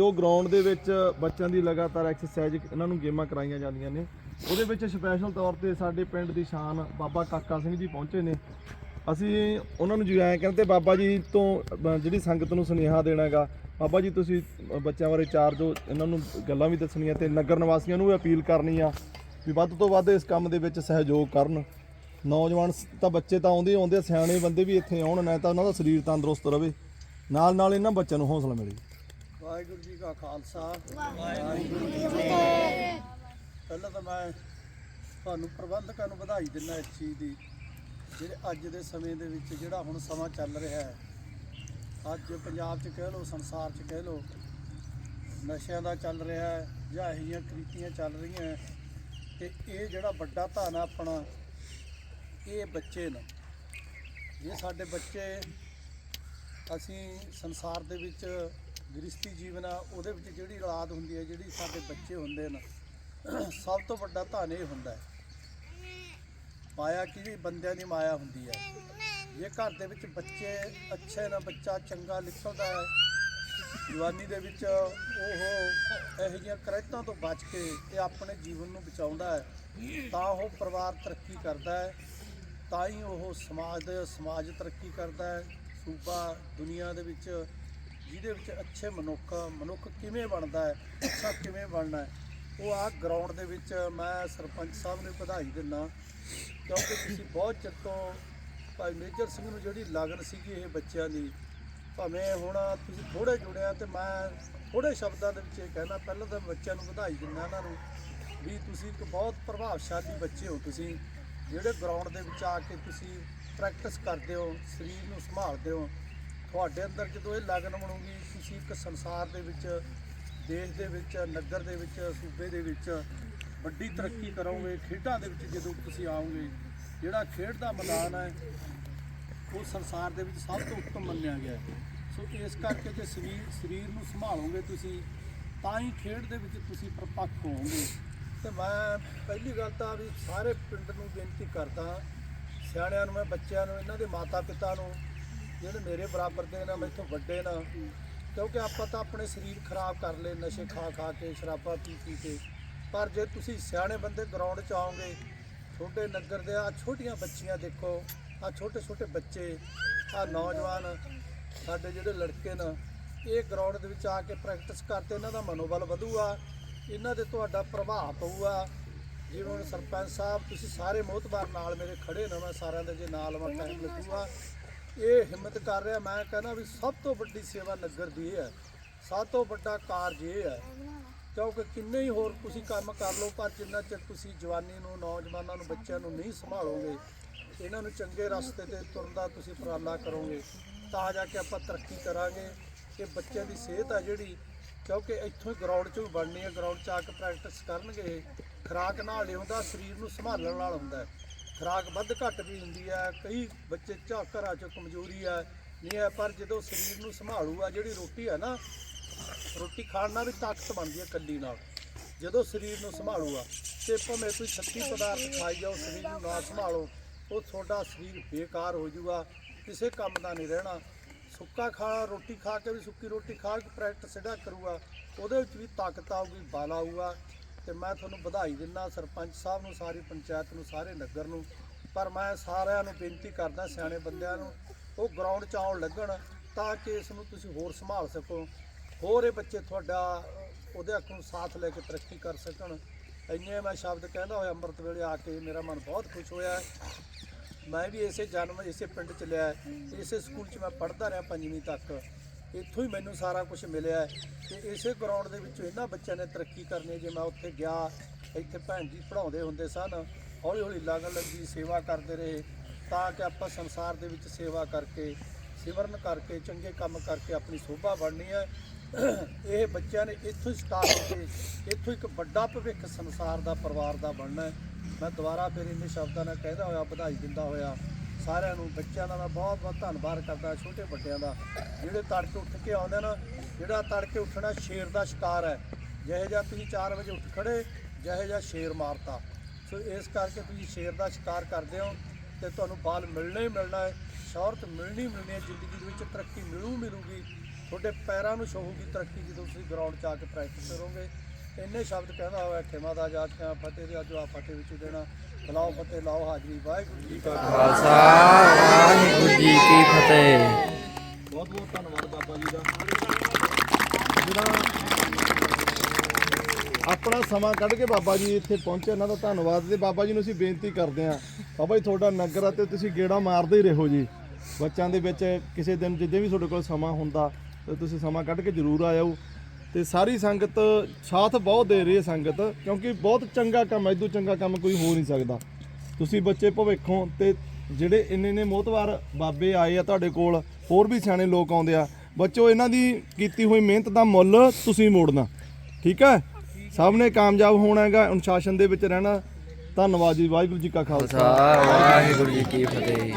ਜੋ ਗਰਾਊਂਡ ਦੇ ਵਿੱਚ ਬੱਚਿਆਂ ਦੀ ਲਗਾਤਾਰ ਐਕਸਰਸਾਈਜ਼ ਇਹਨਾਂ ਨੂੰ ਗੇਮਾਂ ਕਰਾਈਆਂ ਜਾਂਦੀਆਂ ਨੇ ਉਹਦੇ ਵਿੱਚ ਸਪੈਸ਼ਲ ਤੌਰ ਤੇ ਸਾਡੇ ਪਿੰਡ ਦੀ ਸ਼ਾਨ ਬਾਬਾ ਕਾਕਾ ਸਿੰਘ ਜੀ ਪਹੁੰਚੇ ਨੇ। ਅਸੀਂ ਉਹਨਾਂ ਨੂੰ ਜੀ ਐਂ ਕਹਿੰਦੇ ਬਾਬਾ ਜੀ ਤੋਂ ਅ, ਜਿਹੜੀ ਸੰਗਤ ਨੂੰ ਸੁਨੇਹਾ ਦੇਣਾਗਾ ਬਾਬਾ ਜੀ ਤੁਸੀਂ ਅ, ਬੱਚਿਆਂ ਬਾਰੇ ਚਾਰ ਜੋ ਇਹਨਾਂ ਨੂੰ ਗੱਲਾਂ ਵੀ ਦੱਸਣੀਆਂ ਤੇ ਨਗਰ ਨਿਵਾਸੀਆਂ ਨੂੰ ਵੀ ਅਪੀਲ ਕਰਨੀ ਆ ਵੀ ਵੱਧ ਤੋਂ ਵੱਧ ਇਸ ਕੰਮ ਦੇ ਵਿੱਚ ਸਹਿਯੋਗ ਕਰਨ। ਨੌਜਵਾਨ ਸ- ਤਾਂ ਬੱਚੇ ਤਾਂ ਆਉਂਦੇ ਹੀ ਆਉਂਦੇ ਆ, ਸਿਆਣੇ ਬੰਦੇ ਵੀ ਇੱਥੇ ਆਉਣ ਨਾ ਤਾਂ ਉਹਨਾਂ ਦਾ ਸਰੀਰ ਤੰਦਰੁਸਤ ਰਵੇ ਨਾਲ ਨਾਲ ਇਹਨਾਂ ਬੱਚਿਆਂ ਨੂੰ ਹੌਸਲਾ ਮਿਲੇ। ਵਾਹਿਗੁਰੂ ਜੀ ਕਾ ਖਾਲਸਾ। ਵਾਹਿਗੁਰੂ ਜੀ ਕੀ ਫਤਿਹ। ਪਹਿਲਾਂ ਤਾਂ ਮੈਂ ਤੁਹਾਨੂੰ ਪ੍ਰਬੰਧਕਾਂ ਨੂੰ ਵਧਾਈ ਦਿੰਦਾ ਇਸ ਚੀਜ਼ ਦੀ ਜਿਹੜੇ ਅੱਜ ਦੇ ਸਮੇਂ ਦੇ ਵਿੱਚ ਜਿਹੜਾ ਹੁਣ ਸਮਾਂ ਚੱਲ ਰਿਹਾ ਹੈ। ਅੱਜ ਪੰਜਾਬ 'ਚ ਕਹਿ ਲਓ ਸੰਸਾਰ 'ਚ ਕਹਿ ਲਓ ਨਸ਼ਿਆਂ ਦਾ ਚੱਲ ਰਿਹਾ ਹੈ ਜਾਂ ਇਹੋ ਜਿਹੀਆਂ ਕ੍ਰੀਤੀਆਂ ਚੱਲ ਰਹੀਆਂ ਤੇ ਇਹ ਜਿਹੜਾ ਵੱਡਾ ਧਨ ਆਪਣਾ ਇਹ ਬੱਚੇ ਨੇ। ਇਹ ਸਾਡੇ ਬੱਚੇ ਅਸੀਂ ਸੰਸਾਰ ਦੇ ਵਿੱਚ ਗ੍ਰਸਤੀ ਜੀਵਨ ਆ, ਉਹਦੇ ਵਿੱਚ ਜਿਹੜੀ ਔਲਾਦ ਹੁੰਦੀ ਹੈ, ਜਿਹੜੀ ਸਾਡੇ ਬੱਚੇ ਹੁੰਦੇ ਨੇ ਸਭ ਤੋਂ ਵੱਡਾ ਧਨ ਇਹ ਹੁੰਦਾ ਹੈ। ਮਾਇਆ ਕਿਹੜੀ ਬੰਦਿਆਂ ਦੀ ਮਾਇਆ ਹੁੰਦੀ ਹੈ? ਜੇ ਘਰ ਦੇ ਵਿੱਚ ਬੱਚੇ ਅੱਛੇ ਨਾ, ਬੱਚਾ ਚੰਗਾ ਨਿਕਲਦਾ ਹੈ, ਜਵਾਨੀ ਦੇ ਵਿੱਚ ਉਹ ਇਹੋ ਜਿਹੀਆਂ ਕਰੈਤਾਂ ਤੋਂ ਬਚ ਕੇ ਤੇ ਆਪਣੇ ਜੀਵਨ ਨੂੰ ਬਚਾਉਂਦਾ ਹੈ, ਤਾਂ ਉਹ ਪਰਿਵਾਰ ਤਰੱਕੀ ਕਰਦਾ ਹੈ, ਤਾਂ ਹੀ ਉਹ ਸਮਾਜ ਦੇ ਸਮਾਜ ਤਰੱਕੀ ਕਰਦਾ ਹੈ। ਸੂਬਾ ਦੁਨੀਆ ਦੇ ਵਿੱਚ ਜਿਹਦੇ ਵਿੱਚ ਅੱਛੇ ਮਨੁੱਖ ਮਨੁੱਖ ਕਿਵੇਂ ਬਣਦਾ ਹੈ, ਅੱਛਾ ਕਿਵੇਂ ਬਣਨਾ ਹੈ, ਉਹ ਆ ਗਰਾਊਂਡ ਦੇ ਵਿੱਚ ਮੈਂ ਸਰਪੰਚ ਸਾਹਿਬ ਨੂੰ ਵਧਾਈ ਦਿੰਦਾ ਕਿਉਂਕਿ ਤੁਸੀਂ ਬਹੁਤ ਚਿਰ ਤੋਂ ਭਾਈ ਮੇਜਰ ਸਿੰਘ ਨੂੰ ਜਿਹੜੀ ਲਗਨ ਸੀਗੀ ਇਹ ਬੱਚਿਆਂ ਦੀ, ਭਾਵੇਂ ਹੁਣ ਤੁਸੀਂ ਥੋੜੇ ਜੁੜਿਆ ਤੇ ਮੈਂ ਥੋੜੇ ਸ਼ਬਦਾਂ ਦੇ ਵਿੱਚ ਇਹ ਕਹਿਣਾ, ਪਹਿਲਾਂ ਤਾਂ ਬੱਚਿਆਂ ਨੂੰ ਵਧਾਈ ਦਿੰਦਾ ਇਹਨਾਂ ਨੂੰ ਵੀ ਤੁਸੀਂ ਇੱਕ ਬਹੁਤ ਪ੍ਰਭਾਵਸ਼ਾਲੀ ਬੱਚੇ ਹੋ ਤੁਸੀਂ, ਜਿਹੜੇ ਗਰਾਊਂਡ ਦੇ ਵਿੱਚ ਆ ਕੇ ਤੁਸੀਂ ਪ੍ਰੈਕਟਿਸ ਕਰਦੇ ਹੋ, ਸਰੀਰ ਨੂੰ ਸੰਭਾਲਦੇ ਹੋ ਤੁਹਾਡੇ ਅੰਦਰ ਜਦੋਂ ਇਹ ਲਗਨ ਬਣੂਗੀ, ਤੁਸੀਂ ਇੱਕ ਸੰਸਾਰ ਦੇ ਵਿੱਚ, ਦੇਸ਼ ਦੇ ਵਿੱਚ, ਨਗਰ ਦੇ ਵਿੱਚ, ਸੂਬੇ ਦੇ ਵਿੱਚ ਵੱਡੀ ਤਰੱਕੀ ਕਰੋਗੇ, ਖੇਡਾਂ ਦੇ ਵਿੱਚ ਜਦੋਂ ਤੁਸੀਂ ਆਓਗੇ, ਜਿਹੜਾ ਖੇਡ ਦਾ ਮੈਦਾਨ ਹੈ, ਉਹ ਸੰਸਾਰ ਦੇ ਵਿੱਚ ਸਭ ਤੋਂ ਉੱਤਮ ਮੰਨਿਆ ਗਿਆ ਸੋ ਇਸ ਕਰਕੇ ਜੇ ਸਰੀਰ ਸਰੀਰ ਨੂੰ ਸੰਭਾਲੋਗੇ ਤੁਸੀਂ, ਤਾਂ ਹੀ ਖੇਡ ਦੇ ਵਿੱਚ ਤੁਸੀਂ ਪ੍ਰਪੱਖ ਹੋਵੋਗੇ। ਤੇ ਮੈਂ ਪਹਿਲੀ ਗੱਲ ਤਾਂ ਵੀ ਸਾਰੇ ਪਿੰਡ ਨੂੰ ਬੇਨਤੀ ਕਰਦਾ, ਸਿਆਣਿਆਂ ਨੂੰ, ਮੈਂ ਬੱਚਿਆਂ ਨੂੰ, ਇਹਨਾਂ ਦੇ ਮਾਤਾ ਪਿਤਾ ਨੂੰ ਜਿਹੜੇ ਮੇਰੇ ਬਰਾਬਰ ਦੇ ਨੇ, ਮੈਥੋਂ ਵੱਡੇ ਨਾ। ਕਿਉਂਕਿ ਆਪਾਂ ਤਾਂ ਆਪਣੇ ਸਰੀਰ ਖਰਾਬ ਕਰ ਲਏ, ਨਸ਼ੇ ਖਾ ਖਾ ਕੇ, ਸ਼ਰਾਬਾਂ ਪੀ ਪੀ ਕੇ। ਪਰ ਜੇ ਤੁਸੀਂ ਸਿਆਣੇ ਬੰਦੇ ਗਰਾਊਂਡ 'ਚ ਆਓਗੇ ਛੋਟੇ ਨਗਰ ਦੇ ਆ ਛੋਟੀਆਂ ਬੱਚੀਆਂ ਦੇਖੋ, ਆ ਛੋਟੇ ਛੋਟੇ ਬੱਚੇ, ਆ ਨੌਜਵਾਨ, ਸਾਡੇ ਜਿਹੜੇ ਲੜਕੇ ਨੇ, ਇਹ ਗਰਾਊਂਡ ਦੇ ਵਿੱਚ ਆ ਕੇ ਪ੍ਰੈਕਟਿਸ ਕਰਦੇ, ਇਹਨਾਂ ਦਾ ਮਨੋਬਲ ਵਧੂਗਾ, ਇਹਨਾਂ ਦੇ ਤੁਹਾਡਾ ਪ੍ਰਭਾਵ ਪਊਗਾ। ਜਿਵੇਂ ਹੁਣ ਸਰਪੰਚ ਸਾਹਿਬ, ਤੁਸੀਂ ਸਾਰੇ ਮੋਹਤਬਾਰ ਨਾਲ ਮੇਰੇ ਖੜੇ ਨਾ, ਮੈਂ ਸਾਰਿਆਂ ਦੇ ਜੇ ਨਾਲ ਮੈਂ ਟਾਈਮ ਲੱਗੂਗਾ। ਇਹ ਹਿੰਮਤ ਕਰ ਰਿਹਾ, ਮੈਂ ਕਹਿੰਦਾ ਵੀ ਸਭ ਤੋਂ ਵੱਡੀ ਸੇਵਾ ਨਗਰ ਦੀ ਇਹ ਹੈ। ਸਭ ਤੋਂ ਵੱਡਾ ਕਾਰਜ ਇਹ ਹੈ, ਕਿਉਂਕਿ ਕਿੰਨੇ ਹੀ ਹੋਰ ਤੁਸੀਂ ਕੰਮ ਕਰ ਲਓ, ਪਰ ਜਿੰਨਾ ਚਿਰ ਤੁਸੀਂ ਜਵਾਨੀ ਨੂੰ, ਨੌਜਵਾਨਾਂ ਨੂੰ, ਬੱਚਿਆਂ ਨੂੰ ਨਹੀਂ ਸੰਭਾਲੋਗੇ, ਇਹਨਾਂ ਨੂੰ ਚੰਗੇ ਰਸਤੇ ਤੇ ਤੁਰਨ ਦਾ ਤੁਸੀਂ ਉਪਰਾਲਾ ਕਰੋਗੇ, ਤਾਂ ਜਾ ਕੇ ਆਪਾਂ ਤਰੱਕੀ ਕਰਾਂਗੇ। ਕਿ ਬੱਚਿਆਂ ਦੀ ਸਿਹਤ ਆ ਜਿਹੜੀ, ਕਿਉਂਕਿ ਇੱਥੋਂ ਹੀ ਗਰਾਊਂਡ 'ਚ ਵੀ ਬਣਨੀ ਹੈ ਗਰਾਊਂਡ 'ਚ ਆ ਕੇ ਪ੍ਰੈਕਟਿਸ ਕਰਨਗੇ, ਖੁਰਾਕ ਨਾਲ ਨਹੀਂ ਹੁੰਦਾ, ਸਰੀਰ ਨੂੰ ਸੰਭਾਲਣ ਨਾਲ ਹੁੰਦਾ ਹੈ। ਖੁਰਾਕ ਵੱਧ ਘੱਟ ਵੀ ਹੁੰਦੀ ਹੈ ਕਈ ਬੱਚੇ ਝਾ, ਘਰਾਂ 'ਚ ਕਮਜ਼ੋਰੀ ਹੈ ਨਹੀਂ ਹੈ ਪਰ ਜਦੋਂ ਸਰੀਰ ਨੂੰ ਸੰਭਾਲੂ ਆ ਜਿਹੜੀ ਰੋਟੀ ਹੈ ਨਾ, ਰੋਟੀ ਖਾਣ ਨਾਲ ਵੀ ਤਾਕਤ ਬਣਦੀ ਹੈ ਕੱਲੀ ਨਾਲ। ਜਦੋਂ ਸਰੀਰ ਨੂੰ ਸੰਭਾਲੂਗਾ ਤੇ ਭਾਵੇਂ ਕੋਈ ਛੱਤੀ ਪਦਾਰਥ ਖਾਈ ਜਾਓ, ਸਰੀਰ ਨੂੰ ਨਾ ਸੰਭਾਲੋ, ਉਹ ਤੁਹਾਡਾ ਸਰੀਰ ਬੇਕਾਰ ਹੋ ਜਾਊਗਾ ਕਿਸੇ ਕੰਮ ਦਾ ਨਹੀਂ ਰਹਿਣਾ। ਸੁੱਕਾ ਖਾ, ਰੋਟੀ ਖਾ ਕੇ ਵੀ ਸੁੱਕੀ ਰੋਟੀ ਖਾ ਕੇ ਪ੍ਰੈਕਟਿਸ ਜਿਹੜਾ ਕਰੂਗਾ, ਉਹਦੇ ਵਿੱਚ ਵੀ ਤਾਕਤ ਆਊਗੀ, ਬਲ ਆਊਗਾ। ਤੇ ਮੈਂ ਤੁਹਾਨੂੰ ਵਧਾਈ ਦਿੰਦਾ ਸਰਪੰਚ ਸਾਹਿਬ ਨੂੰ, ਸਾਰੀ ਪੰਚਾਇਤ ਨੂੰ, ਸਾਰੇ ਨਗਰ ਨੂੰ। ਪਰ ਮੈਂ ਸਾਰਿਆਂ ਨੂੰ ਬੇਨਤੀ ਕਰਦਾ ਸਿਆਣੇ ਬੰਦਿਆਂ ਨੂੰ, ਉਹ ਗਰਾਊਂਡ 'ਚ ਆਉਣ ਲੱਗਣ ਤਾਂ ਕਿ ਇਸ ਨੂੰ ਤੁਸੀਂ ਹੋਰ ਸੰਭਾਲ ਸਕੋ। ਹੋਰ ਇਹ ਬੱਚੇ ਤੁਹਾਡਾ, ਉਹਦੇ ਅੱਖ ਨੂੰ ਸਾਥ ਲੈ ਕੇ ਤਰੱਕੀ ਕਰ ਸਕਣ। ਇੰਨੇ ਮੈਂ ਸ਼ਬਦ ਕਹਿੰਦਾ ਹੋਇਆ ਅੰਮ੍ਰਿਤ ਵੇਲੇ ਆ ਕੇ, ਮੇਰਾ ਮਨ ਬਹੁਤ ਖੁਸ਼ ਹੋਇਆ। ਮੈਂ ਵੀ ਇਸੇ ਜਨਮ, ਇਸੇ ਪਿੰਡ ਚ ਲਿਆ। ਇਸੇ ਸਕੂਲ ਚ ਮੈਂ ਪੜ੍ਹਦਾ ਰਿਹਾ ਪੰਜਵੀਂ ਤੱਕ। ਇੱਥੋਂ ਹੀ ਮੈਨੂੰ ਸਾਰਾ ਕੁਝ ਮਿਲਿਆ ਹੈ ਤੇ ਇਸੇ ਗਰਾਊਂਡ ਦੇ ਵਿੱਚੋਂ ਇਹਨਾਂ ਬੱਚਿਆਂ ਨੇ ਤਰੱਕੀ ਕਰਨੀ ਜੇ ਮੈਂ ਉੱਥੇ ਗਿਆ, ਇੱਥੇ ਭੈਣ ਜੀ ਪੜਾਉਂਦੇ ਹੁੰਦੇ ਸਨ ਹੌਲੀ ਹੌਲੀ ਲਗਨ ਲੱਗੀ, ਸੇਵਾ ਕਰਦੇ ਰਹੇ, ਤਾਂ ਕਿ ਆਪਾਂ ਸੰਸਾਰ ਦੇ ਵਿੱਚ ਸੇਵਾ ਕਰਕੇ, ਸਿਮਰਨ ਕਰਕੇ, ਚੰਗੇ ਕੰਮ ਕਰਕੇ ਆਪਣੀ ਸੋਭਾ ਬਣਨੀ ਹੈ। ਇਹ ਬੱਚਿਆਂ ਨੇ ਇੱਥੋਂ ਹੀ ਸਟਾਰਟ ਕਰਕੇ ਇੱਥੋਂ ਇੱਕ ਵੱਡਾ ਭਵਿੱਖ ਸੰਸਾਰ ਦਾ, ਪਰਿਵਾਰ ਦਾ ਬਣਨਾ ਹੈ। ਮੈਂ ਦੁਬਾਰਾ ਫਿਰ ਇਹਨੇ ਸ਼ਬਦਾਂ ਨਾਲ ਕਹਿੰਦਾ ਹੋਇਆ, ਵਧਾਈ ਦਿੰਦਾ ਹੋਇਆ ਸਾਰਿਆਂ ਨੂੰ, ਬੱਚਿਆਂ ਦਾ ਮੈਂ ਬਹੁਤ ਬਹੁਤ ਧੰਨਵਾਦ ਕਰਦਾ, ਛੋਟੇ ਵੱਡਿਆਂ ਦਾ। ਜਿਹੜੇ ਤੜਕੇ ਉੱਠ ਕੇ ਆਉਂਦੇ ਨਾ, ਜਿਹੜਾ ਤੜਕੇ ਉੱਠਣਾ ਸ਼ੇਰ ਦਾ ਸ਼ਿਕਾਰ ਹੈ। ਜਿਹੇ ਜਿਹਾ ਤੁਸੀਂ 4 ਵਜੇ ਉੱਠ ਖੜੇ, ਜਿਹੇ ਜਿਹਾ ਸ਼ੇਰ ਮਾਰਤਾ। ਸੋ ਇਸ ਕਰਕੇ ਤੁਸੀਂ ਸ਼ੇਰ ਦਾ ਸ਼ਿਕਾਰ ਕਰਦੇ ਹੋ ਤੇ ਤੁਹਾਨੂੰ ਬਾਲ ਮਿਲਣਾ ਹੀ ਮਿਲਣਾ ਹੈ। ਸ਼ੌਹਰਤ ਮਿਲਣੀ ਮਿਲਣੀ ਹੈ, ਜ਼ਿੰਦਗੀ ਦੇ ਵਿੱਚ ਤਰੱਕੀ ਮਿਲੂ ਮਿਲੂਗੀ। ਤੁਹਾਡੇ ਪੈਰਾਂ ਨੂੰ ਸ਼ੋਹੂਗੀ ਤਰੱਕੀ ਜਦੋਂ ਤੁਸੀਂ ਗਰਾਊਂਡ 'ਚ ਆ ਕੇ ਪ੍ਰੈਕਟਿਸ ਕਰੋਗੇ। ਇੰਨੇ ਸ਼ਬਦ ਕਹਿੰਦਾ ਹੋਇਆ, ਖਿਮਾ ਦਾ ਆਜ਼ਾਦ ਕਿਆ ਫਤਿਹ ਦੇ ਅਜਵਾ ਫਤਿਹ ਵਿੱਚ ਦੇਣਾ। ਬਲਾਓ ਫਤਿਹ ਲਾਓ ਹਾਜ਼ਰੀ ਵਾਹਿਗੁਰੂ ਜੀ ਕਾ ਖਾਲਸਾ। ਵਾਹਿਗੁਰੂ ਜੀ ਕੀ ਫਤਿਹ। ਬਹੁਤ ਬਹੁਤ ਧੰਨਵਾਦ ਬਾਬਾ ਜੀ ਦਾ। ਜਿਹੜਾ ਆਪਣਾ ਸਮਾਂ ਕੱਢ ਕੇ ਬਾਬਾ ਜੀ ਇੱਥੇ ਪਹੁੰਚੇ ਇਹਨਾਂ ਦਾ ਧੰਨਵਾਦ ਤੇ ਬਾਬਾ ਜੀ ਨੂੰ ਅਸੀਂ ਬੇਨਤੀ ਕਰਦੇ ਹਾਂ। ਬਾਬਾ ਜੀ ਤੁਹਾਡਾ ਨਗਰ ਆ ਤੇ ਤੁਸੀਂ ਗੇੜਾ ਮਾਰਦੇ ਹੀ ਰਹੋ ਜੀ। ਬੱਚਿਆਂ ਦੇ ਵਿੱਚ ਕਿਸੇ ਦਿਨ ਜਿੱਦੇ ਵੀ ਤੁਹਾਡੇ ਕੋਲ ਸਮਾਂ ਹੁੰਦਾ ਤੇ ਤੁਸੀਂ ਸਮਾਂ ਕੱਢ ਕੇ ਜ਼ਰੂਰ ਆਇਓ। ਤੇ ਸਾਰੀ ਸੰਗਤ ਸਾਥ ਬਹੁਤ ਦੇ ਰਹੀ ਹੈ ਸੰਗਤ, ਕਿਉਂਕਿ ਬਹੁਤ ਚੰਗਾ ਕੰਮ ਹੈ ਇਦੋਂ ਚੰਗਾ ਕੰਮ ਕੋਈ ਹੋ ਨਹੀਂ ਸਕਦਾ। ਤੁਸੀਂ ਬੱਚੇ ਭਵਿੱਖੋਂ ਤੇ ਜਿਹੜੇ ਇੰਨੇ ਨੇ ਮੋਤਵਾਰ ਬਾਬੇ ਆਏ ਆ ਤੁਹਾਡੇ ਕੋਲ, ਹੋਰ ਵੀ ਸਿਆਣੇ ਲੋਕ ਆਉਂਦੇ ਆ, ਬੱਚੋ, ਇਹਨਾਂ ਦੀ ਕੀਤੀ ਹੋਈ ਮਿਹਨਤ ਦਾ ਮੁੱਲ ਤੁਸੀਂ ਮੋੜਨਾ। ਠੀਕ ਹੈ? ਸਭ ਨੇ ਕਾਮਯਾਬ ਹੋਣਾ ਹੈਗਾ, ਅਨੁਸ਼ਾਸਨ ਦੇ ਵਿੱਚ ਰਹਿਣਾ। ਧੰਨਵਾਦ ਜੀ, ਵਾਹਿਗੁਰੂ ਜੀ ਕਾ ਖਾਲਸਾ ਖਾਲਸਾ। ਵਾਹਿਗੁਰੂ ਜੀ ਕੀ ਫਤਿਹ।